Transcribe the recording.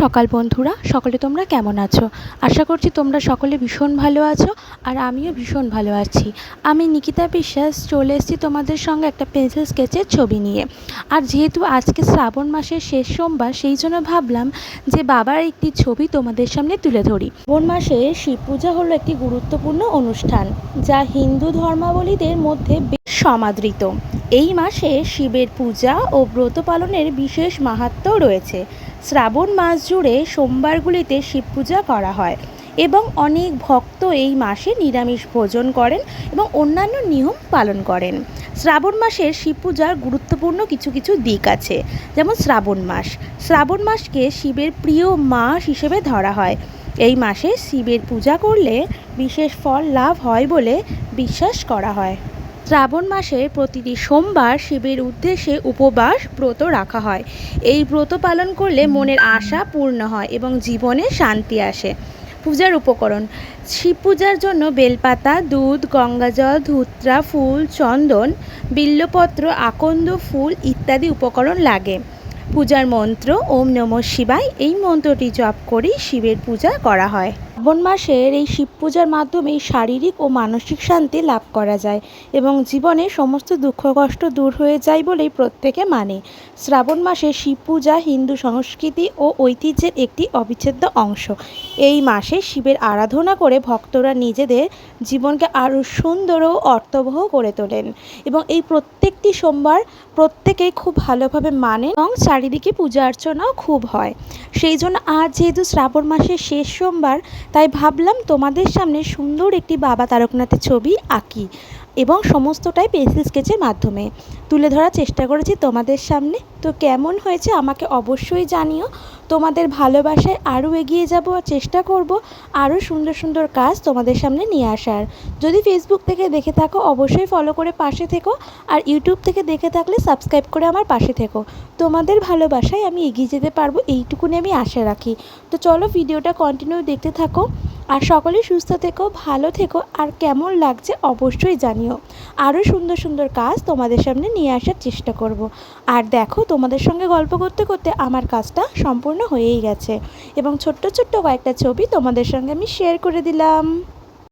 সকাল বন্ধুরা। সকলে তোমরা কেমন আছো? আশা করছি তোমরা সকলে ভীষণ ভালো আছো আর আমিও ভীষণ ভালো আছি। আমি নিকিতা বিশ্বাস, চলে এসেছি তোমাদের সঙ্গে একটা পেন্সিল স্কেচের ছবি নিয়ে। আর যেহেতু আজকে শ্রাবণ মাসের শেষ সোমবার, সেই জন্য ভাবলাম যে বাবার একটি ছবি তোমাদের সামনে তুলে ধরি। শ্রাবণ মাসে শিব পূজা হলো একটি গুরুত্বপূর্ণ অনুষ্ঠান, যা হিন্দু ধর্মাবলীদের মধ্যে বেশ সমাদৃত। এই মাসে শিবের পূজা ও ব্রত পালনের বিশেষ মাহাত্ম্য রয়েছে। শ্রাবণ মাস জুড়ে সোমবারগুলিতে শিব পূজা করা হয় এবং অনেক ভক্ত এই মাসে নিরামিষ ভোজন করেন এবং অন্যান্য নিয়ম পালন করেন। শ্রাবণ মাসের শিব পূজার গুরুত্বপূর্ণ কিছু কিছু দিক আছে, যেমন শ্রাবণ মাস। শ্রাবণ মাসকে শিবের প্রিয় মাস হিসেবে ধরা হয়। এই মাসে শিবের পূজা করলে বিশেষ ফল লাভ হয় বলে বিশ্বাস করা হয়। শ্রাবণ মাসে প্রতিটি সোমবার শিবের উদ্দেশ্যে উপবাস ব্রত রাখা হয়। এই ব্রত পালন করলে মনের আশা পূর্ণ হয় এবং জীবনে শান্তি আসে। পূজার উপকরণ, শিব পূজার জন্য বেলপাতা, দুধ, গঙ্গাজল, ধুত্রা ফুল, চন্দন, বিল্লপত্র, আকন্দ ফুল ইত্যাদি উপকরণ লাগে। পূজার মন্ত্র, ওম নম শিবায় এই মন্ত্রটি জপ করেই শিবের পূজা করা হয়। শ্রাবণ মাসের এই শিব পূজার মাধ্যমে শারীরিক ও মানসিক শান্তি লাভ করা যায় এবং জীবনে সমস্ত দুঃখ কষ্ট দূর হয়ে যায় বলেই প্রত্যেকে মানে। শ্রাবণ মাসে শিব পূজা হিন্দু সংস্কৃতি ও ঐতিহ্যের একটি অবিচ্ছেদ্য অংশ। এই মাসে শিবের আরাধনা করে ভক্তরা নিজেদের জীবনকে আরও সুন্দর ও অর্থবহ করে তোলেন এবং এই প্রত্যেকটি সোমবার প্রত্যেকেই খুব ভালোভাবে মানে এবং চারিদিকে পূজা অর্চনাও খুব হয়। সেই জন্য আজ যেহেতু শ্রাবণ মাসের শেষ সোমবার তাই ভাবলাম তোমাদের সামনে সুন্দর একটি বাবা তারকনাথের ছবি আঁকি এবং সমস্তটাই পেন্সিল স্কেচের মাধ্যমে। তুলে ধরার চেষ্টা করেছি তোমাদের সামনে। তো কেমন হয়েছে আমাকে অবশ্যই জানিও। তোমাদের ভালোবাসায় আরও এগিয়ে যাব আর চেষ্টা করব আরও সুন্দর সুন্দর কাজ তোমাদের সামনে নিয়ে আসার। যদি ফেসবুক থেকে দেখে থাকো, অবশ্যই ফলো করে পাশে থেকো আর ইউটিউব থেকে দেখে থাকলে সাবস্ক্রাইব করে আমার পাশে থেকো। তোমাদের ভালোবাসায় আমি এগিয়ে যেতে পারব, এইটুকুনি আমি আশা রাখি। তো চলো ভিডিওটা কন্টিনিউ দেখতে থাকো। আর সকলে সুস্থ থেকো, ভালো থেকো, আর কেমন লাগছে অবশ্যই জানিও। আরও সুন্দর সুন্দর কাজ তোমাদের সামনে নিয়ে আসার চেষ্টা করব। আর দেখো, তোমাদের সঙ্গে গল্প করতে করতে আমার কাজটা সম্পূর্ণ হয়েই গেছে। এবং ছোট্ট ছোট্ট কয়েকটা ছবি তোমাদের সঙ্গে আমি শেয়ার করে দিলাম।